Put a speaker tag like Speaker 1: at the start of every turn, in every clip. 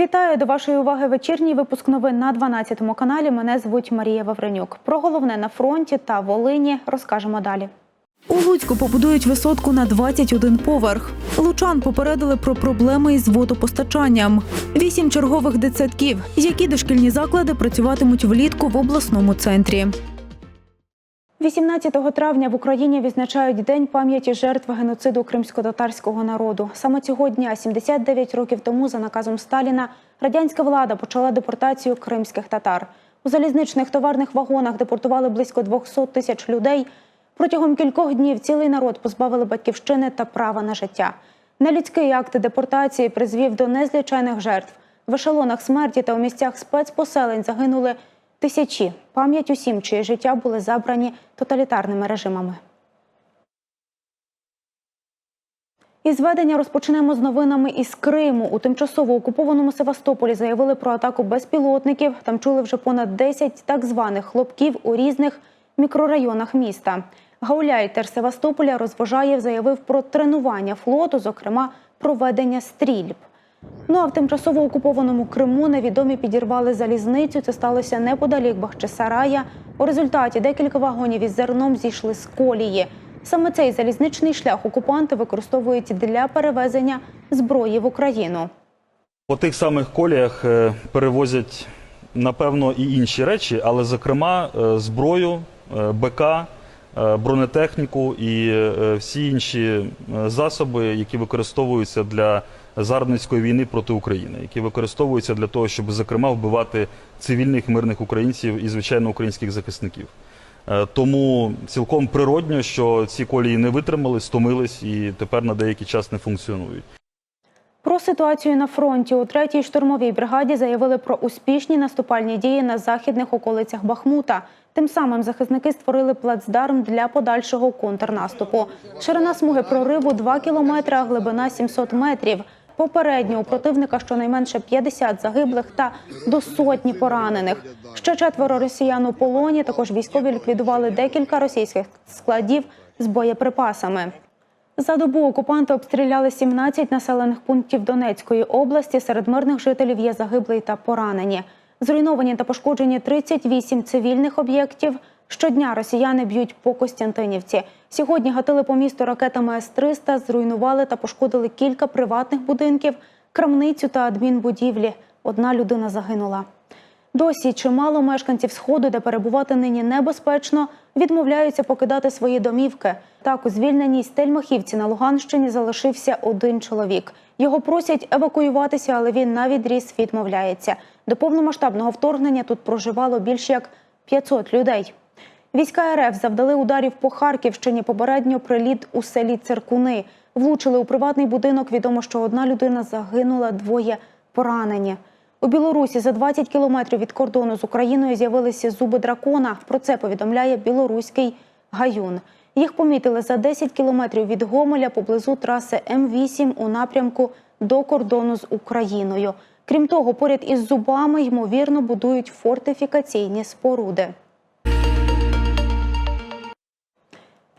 Speaker 1: Вітаю до вашої уваги вечірній випуск новин на 12 каналі. Мене звуть Марія Вавренюк. Про головне на фронті та Волині розкажемо далі. У Луцьку побудують висотку на 21 поверх. Лучан попередили про проблеми із водопостачанням. Вісім чергових дитсадків. Які дошкільні заклади працюватимуть влітку в обласному центрі. 18 травня в Україні відзначають День пам'яті жертв геноциду кримсько-татарського народу. Саме цього дня, 79 років тому, за наказом Сталіна, радянська влада почала депортацію кримських татар. У залізничних товарних вагонах депортували близько 200 тисяч людей. Протягом кількох днів цілий народ позбавили батьківщини та права на життя. Нелюдський акт депортації призвів до незлічених жертв. В ешелонах смерті та у місцях спецпоселень загинули тисячі. Пам'ять усім, чиї життя були забрані тоталітарними режимами. І зведення розпочнемо з новинами із Криму. У тимчасово окупованому Севастополі заявили про атаку безпілотників. Там чули вже понад 10 так званих хлопків у різних мікрорайонах міста. Гауляйтер Севастополя розважаєв заявив про тренування флоту, зокрема проведення стрільб. Ну а в тимчасово окупованому Криму невідомі підірвали залізницю. Це сталося неподалік Бахчисарая. У результаті декілька вагонів із зерном зійшли з колії. Саме цей залізничний шлях окупанти використовують для перевезення зброї в Україну.
Speaker 2: По тих самих коліях е, перевозять, напевно, і інші речі, але, зокрема, е, зброю, е, БК, бронетехніку і всі інші засоби, які використовуються для загарбницької війни проти України, які використовуються для того, щоб, зокрема, вбивати цивільних мирних українців і, звичайно, українських захисників. Е, Тому цілком природньо, що ці колії не витримали, стомились і тепер на деякий час не функціонують.
Speaker 1: Про ситуацію на фронті у третій штурмовій бригаді заявили про успішні наступальні дії на західних околицях Бахмута. Тим самим захисники створили плацдарм для подальшого контрнаступу. Ширина смуги прориву 2 кілометри, а глибина 700 метрів. Попередньо у противника щонайменше 50 загиблих та до сотні поранених. Ще четверо росіян у полоні. Також військові ліквідували декілька російських складів з боєприпасами. За добу окупанти обстріляли 17 населених пунктів Донецької області. Серед мирних жителів є загиблі та поранені. Зруйновані та пошкоджені 38 цивільних об'єктів. Щодня росіяни б'ють по Костянтинівці. Сьогодні гатили по місту ракетами С-300, зруйнували та пошкодили кілька приватних будинків, крамницю та адмінбудівлі. Одна людина загинула. Досі чимало мешканців сходу, де перебувати нині небезпечно, відмовляються покидати свої домівки. Так, у звільненій Стельмахівці на Луганщині залишився один чоловік. Його просять евакуюватися, але він на відріз відмовляється. До повномасштабного вторгнення тут проживало більш як 500 людей. Війська РФ завдали ударів по Харківщині. Попередньо приліт у селі Циркуни. Влучили у приватний будинок. Відомо, що одна людина загинула, двоє поранені. У Білорусі за 20 кілометрів від кордону з Україною з'явилися зуби дракона. Про це повідомляє білоруський гаюн. Їх помітили за 10 кілометрів від Гомеля поблизу траси М8 у напрямку до кордону з Україною. Крім того, поряд із зубами ймовірно будують фортифікаційні споруди.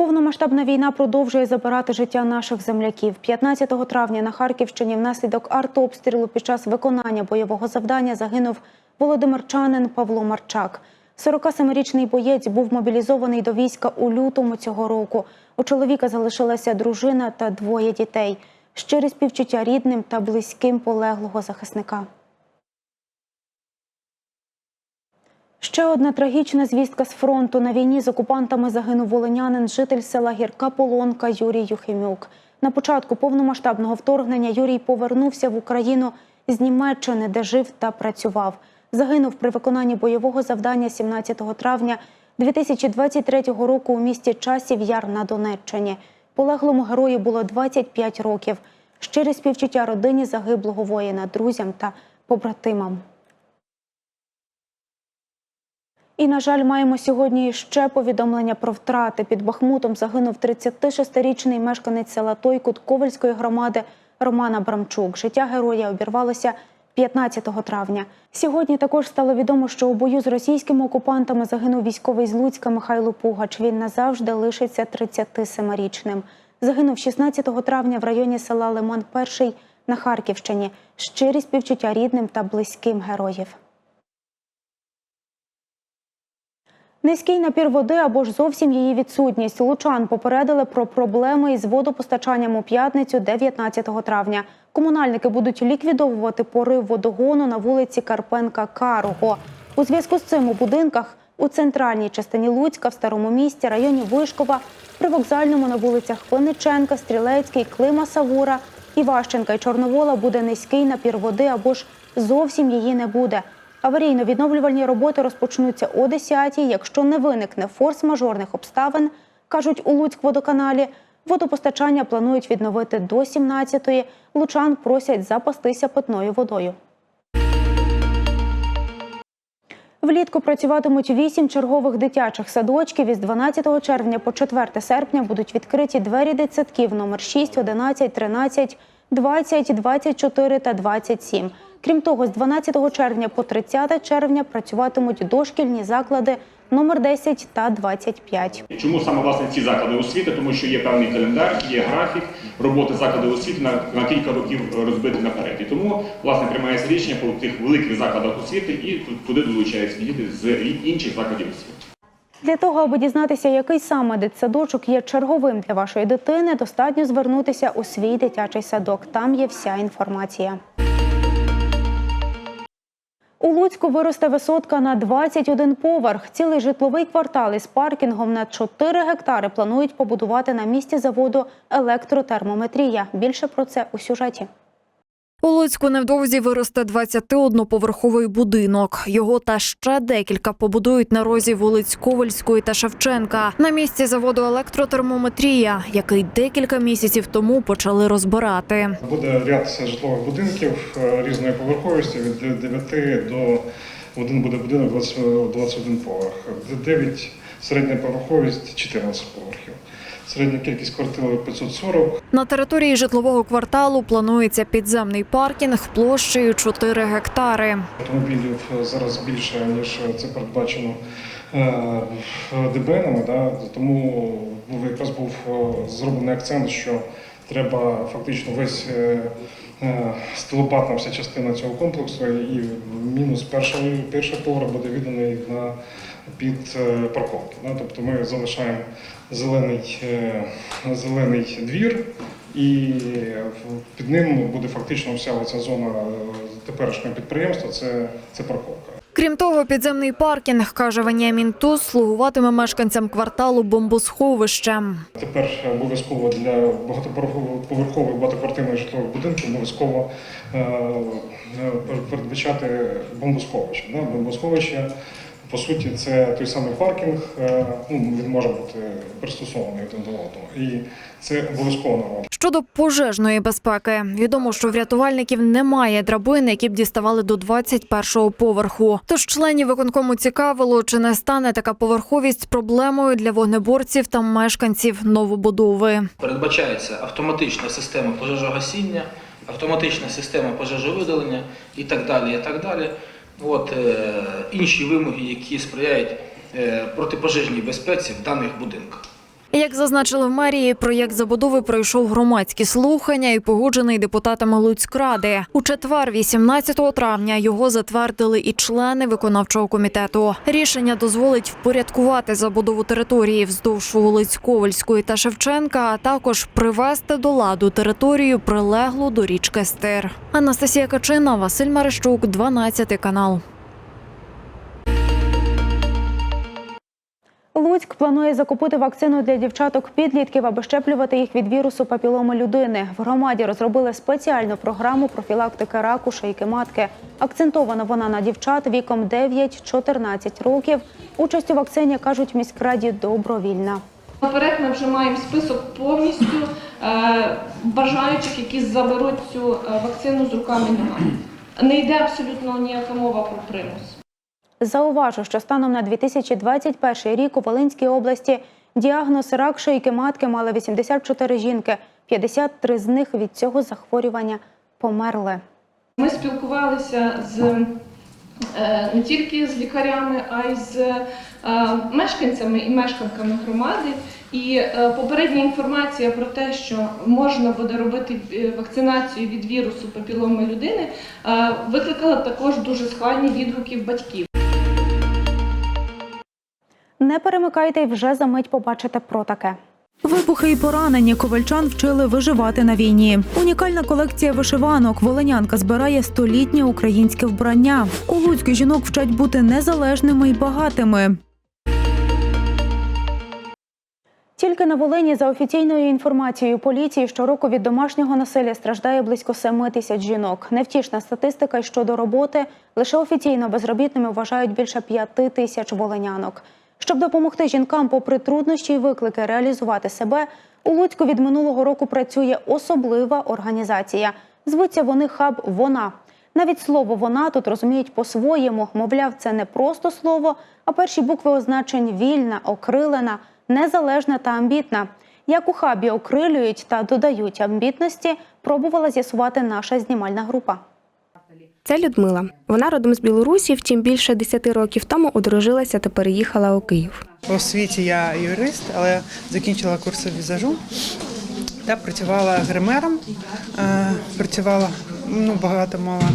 Speaker 1: Повномасштабна війна продовжує забирати життя наших земляків. 15 травня на Харківщині внаслідок артобстрілу під час виконання бойового завдання загинув володимирчанин Павло Марчак. 47-річний боєць був мобілізований до війська у лютому цього року. У чоловіка залишилася дружина та двоє дітей. Щире співчуття рідним та близьким полеглого захисника. Ще одна трагічна звістка з фронту. На війні з окупантами загинув волинянин, житель села Гірка Полонка Юрій Юхимюк. На початку повномасштабного вторгнення Юрій повернувся в Україну з Німеччини, де жив та працював. Загинув при виконанні бойового завдання 17 травня 2023 року у місті Часів Яр на Донеччині. Полеглому герою було 25 років. Щире співчуття родині загиблого воїна, друзям та побратимам. І, на жаль, маємо сьогодні ще повідомлення про втрати. Під Бахмутом загинув 36-річний мешканець села Тойкут Ковальської громади Роман Абрамчук. Життя героя обірвалося 15 травня. Сьогодні також стало відомо, що у бою з російськими окупантами загинув військовий з Луцька Михайло Пугач. Він назавжди лишиться 37-річним. Загинув 16 травня в районі села Лиман Перший на Харківщині. Щирі співчуття рідним та близьким героїв. Низький напір води або ж зовсім її відсутність. Лучан попередили про проблеми із водопостачанням у п'ятницю, 19 травня. Комунальники будуть ліквідовувати порив водогону на вулиці Карпенка Карого. У зв'язку з цим у будинках у центральній частині Луцька, в старому місті, районі Вишкова, при вокзальному на вулицях Хвиниченка, Стрілецький, Клима Савура, Іващенка і Чорновола буде низький напір води або ж зовсім її не буде. Аварійно-відновлювальні роботи розпочнуться о 10-й, якщо не виникне форс-мажорних обставин, кажуть у Луцькводоканалі. Водопостачання планують відновити до 17-ї. Лучан просять запастися питною водою. Влітку працюватимуть вісім чергових дитячих садочків. Із 12 червня по 4 серпня будуть відкриті двері дитсадків номер 6, 11, 13, 20, 24 та 27. Крім того, з 12 червня по 30 червня працюватимуть дошкільні заклади номер 10 та 25.
Speaker 3: Чому саме власне ці заклади освіти? Тому що є певний календар, є графік роботи закладів освіти на, на кілька років розбитий наперед. І тому власне приймається рішення по тих великих закладах освіти і туди долучаються діти з інших закладів освіти.
Speaker 1: Для того, аби дізнатися, який саме дитсадочок є черговим для вашої дитини, достатньо звернутися у свій дитячий садок. Там є вся інформація. У Луцьку виросте висотка на 21 поверх. Цілий житловий квартал із паркінгом на 4 гектари планують побудувати на місці заводу електротермометрія. Більше про це у сюжеті.
Speaker 4: У Луцьку невдовзі виросте 21-поверховий будинок. Його та ще декілька побудують на розі вулиць Ковальської та Шевченка на місці заводу електротермометрія, який декілька місяців тому почали розбирати.
Speaker 5: Буде ряд житлових будинків е, різної поверховості від 9 до один буде будинок 20 21 поверх, 9 середня поверховість 14 поверхів. Середня кількість квартир 540,
Speaker 4: На території житлового кварталу планується підземний паркінг площею 4 гектари.
Speaker 5: автомобілів зараз більше, ніж це передбачено е, ДБНами. Да? Тому якраз був е, зроблений акцент, що треба фактично весь е, стилопатна вся частина цього комплексу і мінус перший, перший поверх буде відданий на під парковки. Тобто ми залишаємо зелений, е, зелений двір. І під ним буде фактично вся ця зона е, теперішнього підприємства. Це, це парковка.
Speaker 4: Крім того, підземний паркінг, каже Веніамін Туз, слугуватиме мешканцям кварталу бомбосховищем.
Speaker 5: Тепер обов'язково для багатоповерхових багатоквартирних житлових будинків обов'язково е, передбачати бомбосховище. Бомбосховище, по суті, це той самий паркінг, е, ну, він може бути пристосований один до одного. І це обов'язково норма.
Speaker 4: Щодо пожежної безпеки, відомо, що в рятувальників немає драбин, які б діставали до 21-го поверху. Тож членів виконкому цікавило, чи не стане така поверховість проблемою для вогнеборців та мешканців новобудови.
Speaker 6: Передбачається автоматична система пожежогасіння, автоматична система пожежовидалення і так далі. І так далі. От, е, інші вимоги, які сприяють е, протипожежній безпеці в даних будинках.
Speaker 4: Як зазначили в мерії, проєкт забудови пройшов громадські слухання і погоджений депутатами Луцькради. У четвер, 18 травня, його затвердили і члени виконавчого комітету. Рішення дозволить впорядкувати забудову території вздовж вулиць Ковальської та Шевченка, а також привести до ладу територію, прилеглу до річки Стир. Анастасія Качина, Василь Марищук, 12 канал.
Speaker 1: Луцьк планує закупити вакцину для дівчаток-підлітків, аби щеплювати їх від вірусу папіломи людини. В громаді розробили спеціальну програму профілактики раку шийки матки. Акцентована вона на дівчат віком 9-14 років. Участь у вакцині кажуть міськраді добровільна.
Speaker 7: Наперед ми вже маємо список повністю е, бажаючих, які заберуть цю е, вакцину з руками ногами. Не йде абсолютно ніяка мова про примус.
Speaker 1: Зауважу, що станом на 2021 рік у Волинській області діагноз рак шийки матки мали 84 жінки. 53 з них від цього захворювання померли.
Speaker 7: Ми спілкувалися з е, не тільки з лікарями, а й з е, мешканцями і мешканками громади. І е, попередня інформація про те, що можна буде робити вакцинацію від вірусу папіломи людини, викликала також дуже схвальні відгуки батьків.
Speaker 1: Не перемикайте і вже за мить побачите про таке.
Speaker 8: Вибухи і поранені ковальчан вчили виживати на війні. Унікальна колекція вишиванок. Волинянка збирає столітнє українське вбрання. У Луцьку жінок вчать бути незалежними і багатими.
Speaker 1: Тільки на Волині, за офіційною інформацією поліції, щороку від домашнього насилля страждає близько 7 тисяч жінок. Невтішна статистика щодо роботи. Лише офіційно безробітними вважають більше 5 тисяч волинянок. Щоб допомогти жінкам, попри труднощі й виклики, реалізувати себе, у Луцьку від минулого року працює особлива організація. Звуться вони хаб Вона. Навіть слово вона тут розуміють по-своєму. Мовляв, це не просто слово, а перші букви означень вільна, окрилена, незалежна та амбітна. Як у хабі окрилюють та додають амбітності, пробувала з'ясувати наша знімальна група.
Speaker 9: Це Людмила. Вона родом з Білорусі, втім більше 10 років тому одружилася та переїхала у Київ.
Speaker 10: У освіті я юрист, але закінчила курси візажу та працювала гримером. Е, Працювала ну, багато мала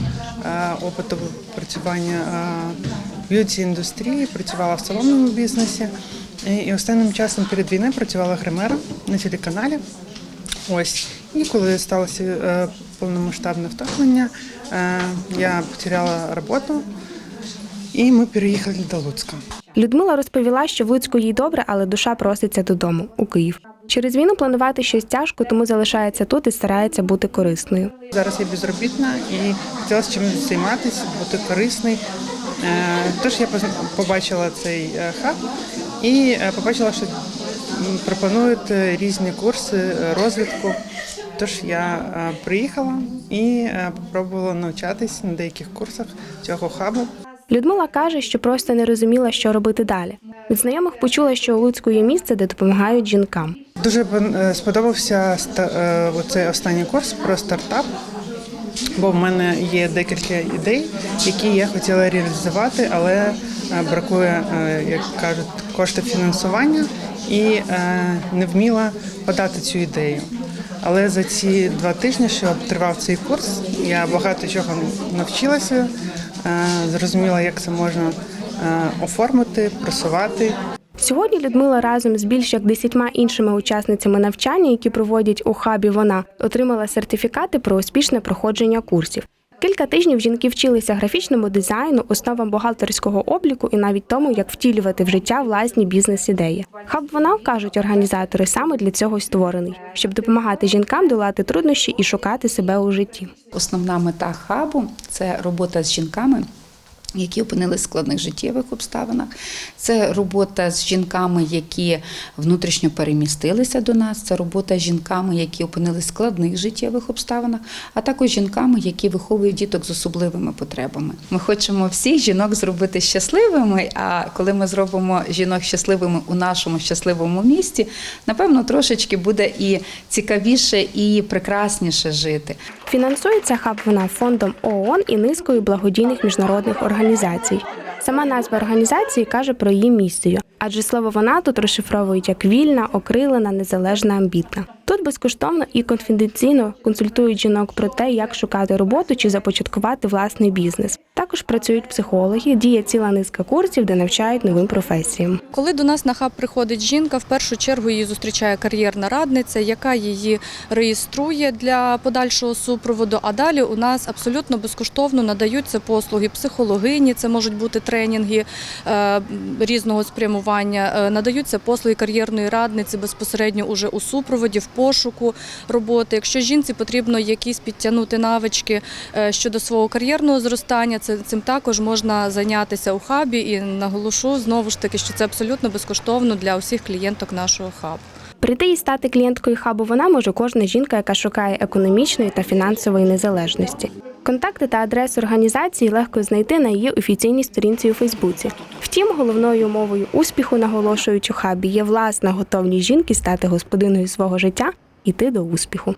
Speaker 10: е, опиту працювання е, в б'юті індустрії, працювала в салонному бізнесі. І- останнім часом перед війною працювала гримером на телеканалі. Ось. І коли сталося повномасштабне вторгнення, я потеряла роботу, і ми переїхали до Луцька.
Speaker 9: Людмила розповіла, що в Луцьку їй добре, але душа проситься додому у Київ. Через війну планувати щось тяжко, тому залишається тут і старається бути корисною.
Speaker 10: Зараз я безробітна і хотілося чимось займатися, бути корисною. Е, Тож я побачила цей е, хаб і е, побачила, що пропонують різні курси розвитку. Тож я е, приїхала і е, спробувала навчатись на деяких курсах цього хабу.
Speaker 9: Людмила каже, що просто не розуміла, що робити далі. Від знайомих почула, що у Луцьку є місце, де допомагають жінкам.
Speaker 10: Дуже е, сподобався е, оцей останній курс про стартап, бо в мене є декілька ідей, які я хотіла реалізувати, але е, бракує, е, як кажуть, коштів фінансування і е, не вміла подати цю ідею. Але за ці два тижні, що тривав цей курс, я багато чого навчилася, е, зрозуміла, як це можна е, оформити, просувати.
Speaker 9: Сьогодні Людмила разом з більш як десятьма іншими учасницями навчання, які проводять у хабі вона, отримала сертифікати про успішне проходження курсів. Кілька тижнів жінки вчилися графічному дизайну, основам бухгалтерського обліку і навіть тому, як втілювати в життя власні бізнес-ідеї. Хаб вона кажуть організатори саме для цього створений, щоб допомагати жінкам долати труднощі і шукати себе у житті.
Speaker 11: Основна мета хабу це робота з жінками. Які опинились в складних життєвих обставинах, це робота з жінками, які внутрішньо перемістилися до нас. Це робота з жінками, які опинились в складних життєвих обставинах, а також жінками, які виховують діток з особливими потребами. Ми хочемо всіх жінок зробити щасливими. А коли ми зробимо жінок щасливими у нашому щасливому місті, напевно, трошечки буде і цікавіше, і прекрасніше жити.
Speaker 9: Фінансується хаб вона фондом ООН і низкою благодійних міжнародних організацій. Сама назва організації каже про її місію, адже слово вона тут розшифровують як вільна, окрилена, незалежна, амбітна. Тут безкоштовно і конфіденційно консультують жінок про те, як шукати роботу чи започаткувати власний бізнес. Також працюють психологи, діє ціла низка курсів, де навчають новим професіям.
Speaker 12: Коли до нас на хаб приходить жінка, в першу чергу її зустрічає кар'єрна радниця, яка її реєструє для подальшого супроводу. А далі у нас абсолютно безкоштовно надаються послуги психологині, це можуть бути тренінги е, різного спрямування. е, Надаються послуги кар'єрної радниці безпосередньо уже у супроводі, пошуку роботи. Якщо жінці потрібно якісь підтягнути навички е, щодо свого кар'єрного зростання, цим також можна зайнятися у хабі і наголошу знову ж таки, що це абсолютно безкоштовно для усіх клієнток нашого хабу.
Speaker 9: Прийти і стати клієнткою хабу вона може кожна жінка, яка шукає економічної та фінансової незалежності. Контакти та адресу організації легко знайти на її офіційній сторінці у Фейсбуці. Втім, головною умовою успіху, наголошують у хабі, є власна готовність жінки стати господиною свого життя, іти до успіху.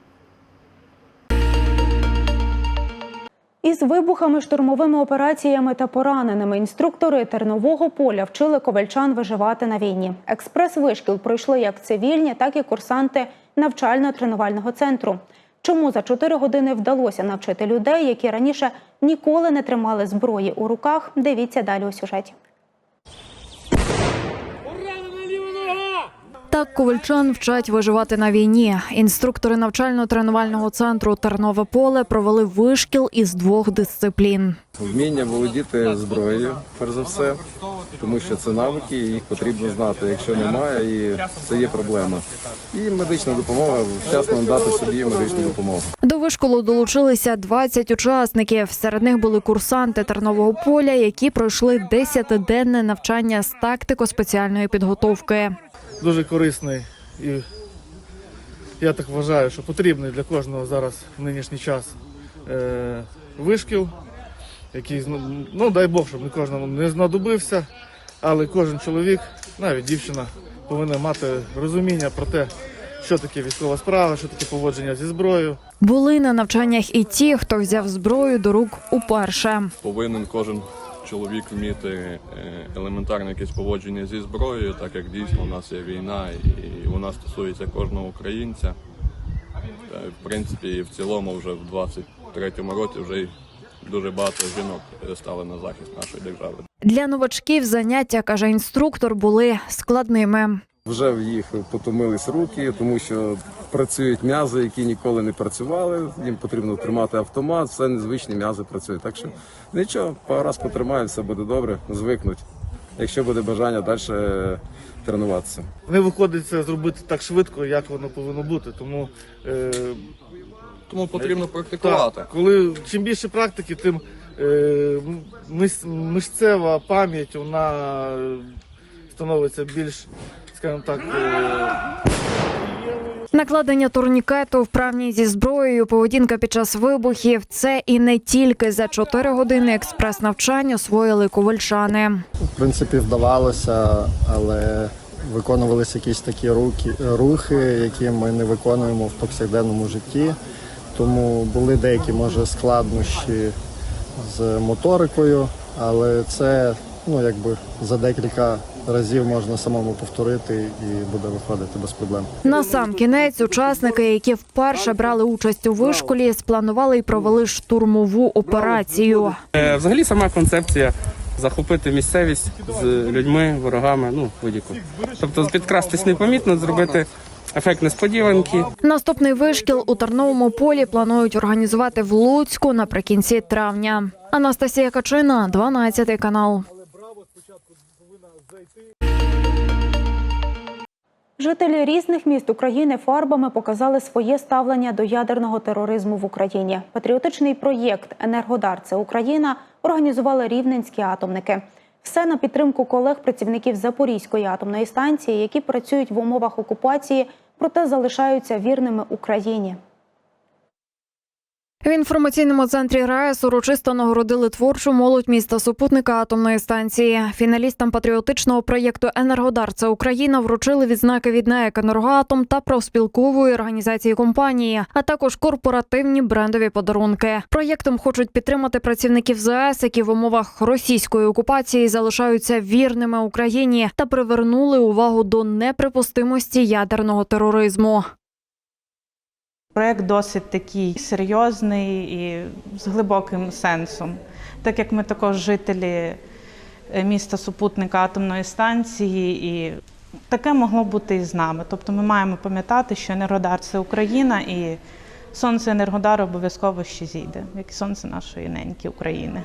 Speaker 1: Із вибухами, штурмовими операціями та пораненими інструктори тернового поля вчили ковальчан виживати на війні. Експрес-вишкіл пройшли як цивільні, так і курсанти навчально-тренувального центру. Чому за чотири години вдалося навчити людей, які раніше ніколи не тримали зброї у руках? Дивіться далі у сюжеті.
Speaker 4: Так ковальчан вчать виживати на війні. Інструктори навчально-тренувального центру Тернове поле провели вишкіл із двох дисциплін.
Speaker 13: Вміння володіти зброєю, перш за все, тому що це навики, їх потрібно знати. Якщо немає, і це є проблема. І медична допомога, вчасно надати собі медичну допомогу.
Speaker 4: До вишколу долучилися 20 учасників. Серед них були курсанти Тернового поля, які пройшли 10-денне навчання з тактико-спеціальної підготовки.
Speaker 14: Дуже корисний і я так вважаю, що потрібний для кожного зараз в нинішній час е, вишкіл, який ну дай Бог, щоб не кожному не знадобився, але кожен чоловік, навіть дівчина, повинна мати розуміння про те, що таке військова справа, що таке поводження зі зброєю.
Speaker 4: Були на навчаннях і ті, хто взяв зброю до рук уперше.
Speaker 13: Повинен кожен чоловік вміти е, елементарне якесь поводження зі зброєю, так як дійсно у нас є війна, і вона стосується кожного українця. В принципі, в цілому вже в 23-му році вже й дуже багато жінок стали на захист нашої держави.
Speaker 4: Для новачків заняття, каже інструктор, були складними.
Speaker 13: Вже в їх потомились руки, тому що працюють м'язи, які ніколи не працювали. Їм потрібно тримати автомат, все незвичні м'язи працюють. Так що нічого, пару раз потримають, все буде добре, звикнуть. Якщо буде бажання далі тренуватися.
Speaker 14: Не виходить це зробити так швидко, як воно повинно бути. Тому е,
Speaker 13: Тому потрібно
Speaker 14: Так, коли чим більше практики, тим е, мис- мишцева пам'ять вона е, становиться більш, скажімо так, е,
Speaker 4: Накладення турнікету, вправність зі зброєю, поведінка під час вибухів це і не тільки за 4 години експрес-навчань освоїли ковальчани.
Speaker 15: В принципі, вдавалося, але виконувалися якісь такі руки, рухи, які ми не виконуємо в повсякденному житті. Тому були деякі, може, складнощі з моторикою, але це ну, якби за декілька разів можна самому повторити і буде виходити без проблем.
Speaker 4: На сам кінець учасники, які вперше брали участь у вишколі, спланували і провели штурмову операцію.
Speaker 16: Е, Взагалі сама концепція захопити місцевість з людьми, ворогами, ну будь-яку. Тобто підкрастись непомітно, зробити ефект несподіванки.
Speaker 4: Наступний вишкіл у Тарновому полі планують організувати в Луцьку наприкінці травня. Анастасія Качина, 12 канал.
Speaker 1: Жителі різних міст України фарбами показали своє ставлення до ядерного тероризму в Україні. Патріотичний проєкт Енергодар це Україна організували рівненські атомники. Все на підтримку колег працівників Запорізької атомної станції, які працюють в умовах окупації, проте залишаються вірними Україні.
Speaker 4: В інформаційному центрі РаЕС урочисто нагородили творчу молодь міста супутника атомної станції. Фіналістам патріотичного проєкту Енергодар це Україна вручили відзнаки від НЕК «Енергоатом» та профспілкової організації компанії, а також корпоративні брендові подарунки. Проєктом хочуть підтримати працівників ЗАЕС, які в умовах російської окупації залишаються вірними Україні та привернули увагу до неприпустимості ядерного тероризму.
Speaker 17: Проект досить такий серйозний і з глибоким сенсом, так як ми також жителі е, міста супутника атомної станції, і таке могло бути і з нами. Тобто ми маємо пам'ятати, що Енергодар це Україна, і сонце Енергодару обов'язково ще зійде, як і сонце нашої неньки України.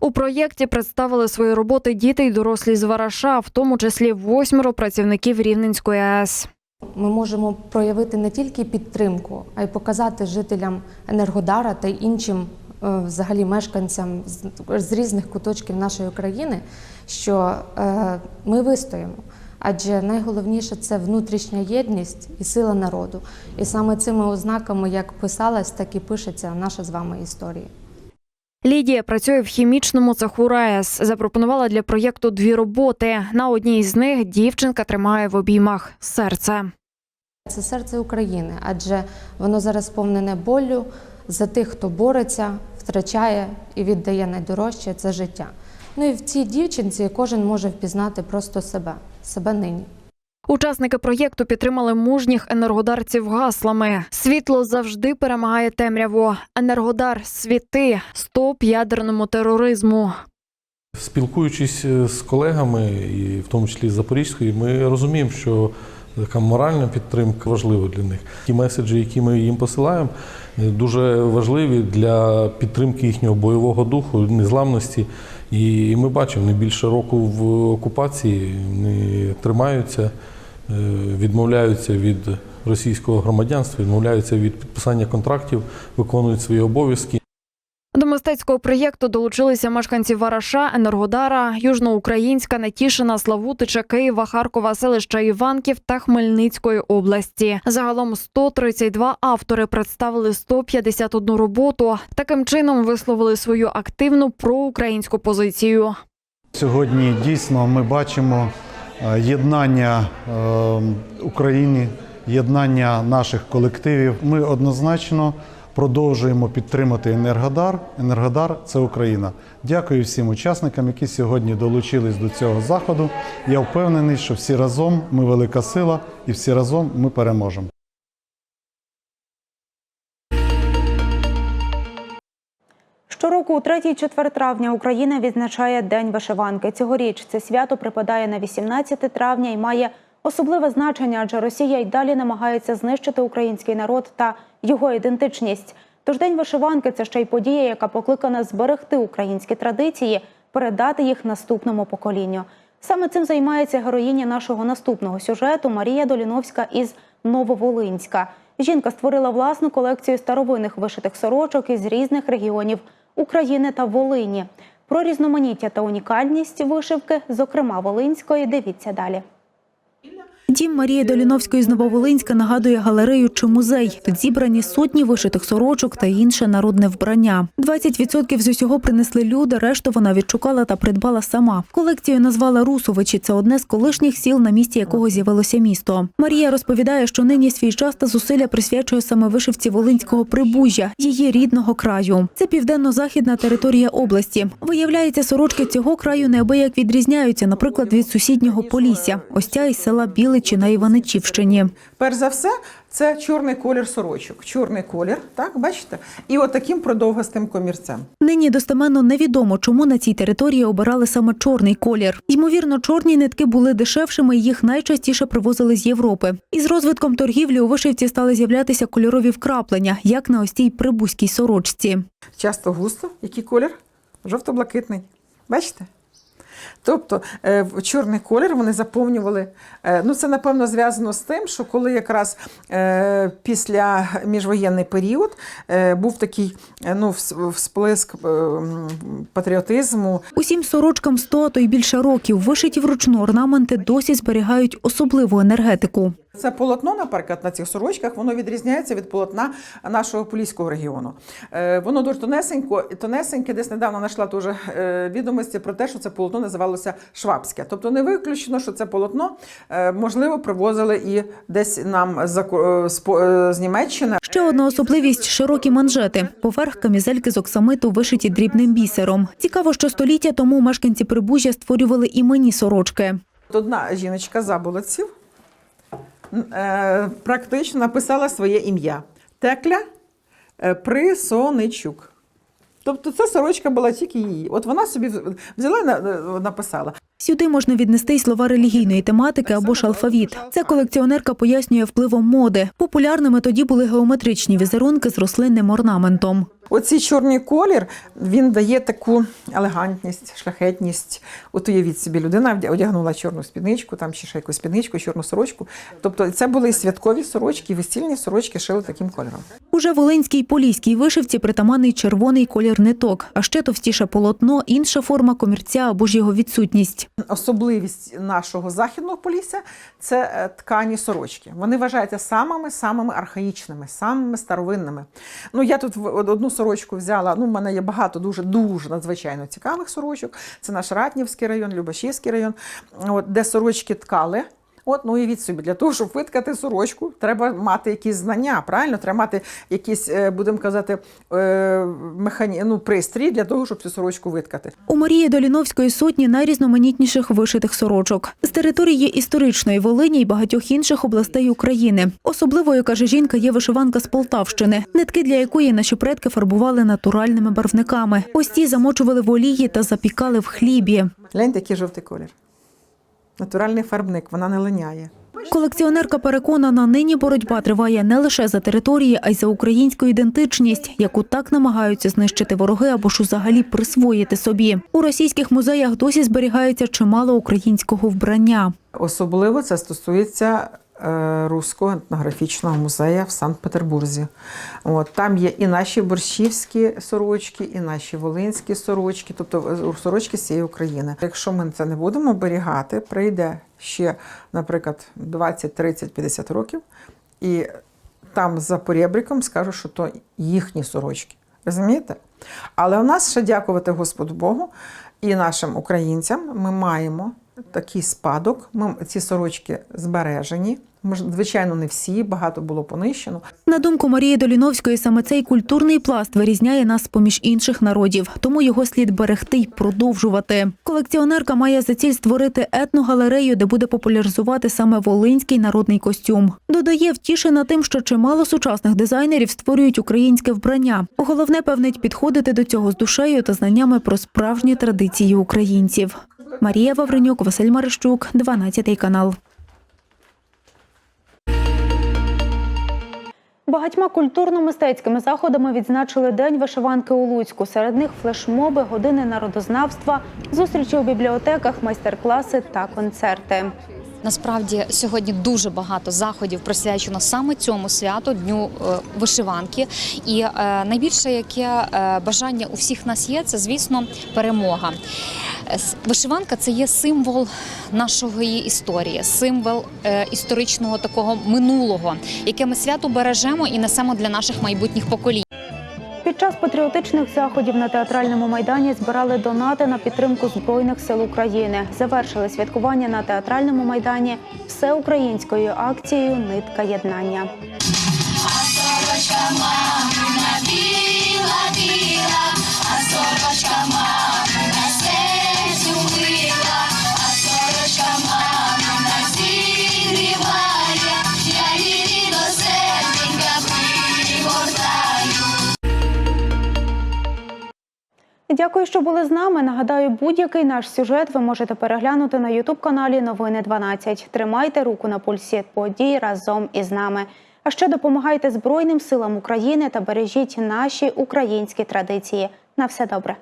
Speaker 4: У проєкті представили свої роботи діти й дорослі з Вараша, в тому числі восьмеро працівників Рівненської АЕС.
Speaker 18: Ми можемо проявити не тільки підтримку, а й показати жителям Енергодара та іншим е, взагалі мешканцям з- різних куточків нашої країни, що е, ми вистоїмо. Адже найголовніше це внутрішня єдність і сила народу. І саме цими ознаками, як писалась, так і пишеться наша з вами історія.
Speaker 4: Лідія працює в хімічному цеху РаЕС. Запропонувала для проєкту дві роботи. На одній з них дівчинка тримає в обіймах серце.
Speaker 18: Це серце України, адже воно зараз сповнене болю за тих, хто бореться втрачає і віддає найдорожче це життя. Ну і в цій дівчинці кожен може впізнати просто себе, себе нині.
Speaker 4: Учасники проєкту підтримали мужніх енергодарців гаслами. Світло завжди перемагає темряву. Енергодар світи. Стоп ядерному тероризму.
Speaker 19: Спілкуючись е, з колегами, і в тому числі з Запорізької, ми розуміємо, що така моральна підтримка важлива для них. Ті меседжі, які ми їм посилаємо, е, дуже важливі для підтримки їхнього бойового духу, незламності. І ми бачимо, не більше року в окупації вони тримаються, відмовляються від російського громадянства, відмовляються від підписання контрактів, виконують свої обов'язки.
Speaker 4: До мистецького проєкту долучилися мешканці Вараша, Енергодара, Южноукраїнська, Нетішина, Славутича, Києва, Харкова, селища Іванків та Хмельницької області. Загалом 132 автори представили 151 роботу. Таким чином висловили свою активну проукраїнську позицію.
Speaker 20: Сьогодні дійсно ми бачимо е, єднання е, України, єднання наших колективів. Ми однозначно продовжуємо підтримати Енергодар. Енергодар це Україна. Дякую всім учасникам, які сьогодні долучились до цього заходу. Я впевнений, що всі разом ми велика сила і всі разом ми переможемо.
Speaker 1: Щороку, у 3-4 травня, Україна відзначає День вишиванки. Цьогоріч це свято припадає на 18 травня і має особливе значення, адже Росія й далі намагається знищити український народ та його ідентичність. Тож День вишиванки це ще й подія, яка покликана зберегти українські традиції, передати їх наступному поколінню. Саме цим займається героїня нашого наступного сюжету Марія Доліновська із Нововолинська. Жінка створила власну колекцію старовинних вишитих сорочок із різних регіонів України та Волині. Про різноманіття та унікальність вишивки, зокрема Волинської, дивіться далі.
Speaker 8: Дім Марії Доліновської з Нововолинська нагадує галерею чи музей. Тут зібрані сотні вишитих сорочок та інше народне вбрання. 20% з усього принесли люди, решту вона відшукала та придбала сама. Колекцію назвала Русовичі. Це одне з колишніх сіл, на місці якого з'явилося місто. Марія розповідає, що нині свій час та зусилля присвячує саме вишивці Волинського прибужжя, її рідного краю. Це південно-західна територія області. Виявляється, сорочки цього краю неабияк відрізняються, наприклад, від сусіднього Полісся. Ось ця із села Біличі на Іваничівщині.
Speaker 21: Перш за все, це чорний колір сорочок. Чорний колір, так, бачите? І отаким продовгастим комірцем.
Speaker 8: Нині достеменно невідомо, чому на цій території обирали саме чорний колір. Ймовірно, чорні нитки були дешевшими, і їх найчастіше привозили з Європи. Із розвитком торгівлі у вишивці стали з'являтися кольорові вкраплення, як на ось цій прибузькій сорочці.
Speaker 21: Часто густо, який колір? Жовто-блакитний. Бачите? Тобто е, в чорний колір вони заповнювали. е, Ну, це напевно зв'язано з тим, що коли якраз е, після міжвоєнний період був такий ну, всплеск патріотизму,
Speaker 8: Усім сорочкам 100, а то й більше років вишиті вручну орнаменти досі зберігають особливу енергетику.
Speaker 21: Це полотно, наприклад, на цих сорочках, воно відрізняється від полотна нашого поліського регіону. Е, Воно дуже тонесенько, тонесеньке, десь недавно знайшла теж е, відомості про те, що це полотно називалося Швабське. Тобто не виключено, що це полотно, е, можливо, привозили і десь нам з, з Німеччини.
Speaker 8: Ще одна особливість широкі манжети. Поверх камізельки з оксамиту вишиті дрібним бісером. Цікаво, що століття тому мешканці Прибужжя створювали іменні сорочки.
Speaker 21: Одна жіночка заболоців е, практично написала своє ім'я Текля е, Присоничук. Тобто ця сорочка була тільки її. От вона собі взяла і написала.
Speaker 8: Сюди можна віднести й слова релігійної тематики або ж алфавіт. Ця колекціонерка пояснює впливом моди. Популярними тоді були геометричні візерунки з рослинним орнаментом.
Speaker 21: Оцей чорний колір він дає таку елегантність, шляхетність. От уявіть собі, людина одягнула чорну спідничку, там ще якусь спідничку, чорну сорочку. Тобто це були і святкові сорочки, і весільні сорочки шили таким кольором.
Speaker 8: Уже волинській поліській вишивці притаманний червоний колір ниток, а ще товстіше полотно, інша форма комірця або ж його відсутність.
Speaker 21: Особливість нашого західного полісся це е, ткані сорочки. Вони вважаються самими самими архаїчними, самими старовинними. Ну я тут одну сорочку взяла. Ну, в мене є багато дуже дуже надзвичайно цікавих сорочок. Це наш Ратнівський район, Любашівський район, от, де сорочки ткали. От, ну і собі, для того, щоб виткати сорочку, треба мати якісь знання, правильно? Треба мати якісь, е, будемо казати, е, механі... ну, пристрій для того, щоб цю сорочку виткати.
Speaker 8: У Марії Доліновської сотні найрізноманітніших вишитих сорочок з території історичної Волині і багатьох інших областей України. Особливою каже жінка, є вишиванка з Полтавщини, нитки для якої наші предки фарбували натуральними барвниками. Ось ті замочували в олії та запікали в хлібі.
Speaker 21: Гляньте, який жовтий колір. Натуральний фарбник, вона не линяє.
Speaker 8: Колекціонерка переконана, нині боротьба триває не лише за території, а й за українську ідентичність, яку так намагаються знищити вороги або ж взагалі присвоїти собі. У російських музеях досі зберігається чимало українського вбрання.
Speaker 21: Особливо це стосується Руського етнографічного музею в Санкт-Петербурзі. От, там є і наші борщівські сорочки, і наші волинські сорочки, тобто е, сорочки з цієї України. Якщо ми це не будемо оберігати, прийде ще, наприклад, 20, 30, 50 років, і там за поребриком скажуть, що то їхні сорочки. Розумієте? Але у нас ще дякувати Господу Богу і нашим українцям ми маємо такий спадок. Ми ці сорочки збережені. Звичайно, не всі, багато було понищено.
Speaker 8: На думку Марії Доліновської, саме цей культурний пласт вирізняє нас поміж інших народів, тому його слід берегти й продовжувати. Колекціонерка має за ціль створити етногалерею, де буде популяризувати саме волинський народний костюм. Додає, втішена тим, що чимало сучасних дизайнерів створюють українське вбрання. Головне, певнить, підходити до цього з душею та знаннями про справжні традиції українців. Марія Вавренюк, Василь Марищук, 12 канал. Багатьма культурно-мистецькими заходами відзначили День вишиванки у Луцьку. Серед них флешмоби, години народознавства, зустрічі у бібліотеках, майстер-класи та концерти.
Speaker 22: Насправді сьогодні дуже багато заходів присвячено саме цьому святу дню е, вишиванки. І е, найбільше яке е, бажання у всіх нас є, це звісно перемога. Вишиванка це є символ нашої історії, символ історичного такого минулого, яке ми свято бережемо і несемо для наших майбутніх поколінь.
Speaker 1: Під час патріотичних заходів на театральному майдані збирали донати на підтримку Збройних сил України. Завершили святкування на театральному майдані всеукраїнською акцією Нитка єднання.
Speaker 23: Сорочка мамина біла, біла, а сорочка мамина
Speaker 1: Дякую, що були з нами. Нагадаю, будь-який наш сюжет ви можете переглянути на Ютуб-каналі Новини 12. Тримайте руку на пульсі подій разом із нами. А ще допомагайте Збройним силам України та бережіть наші українські традиції. На все добре.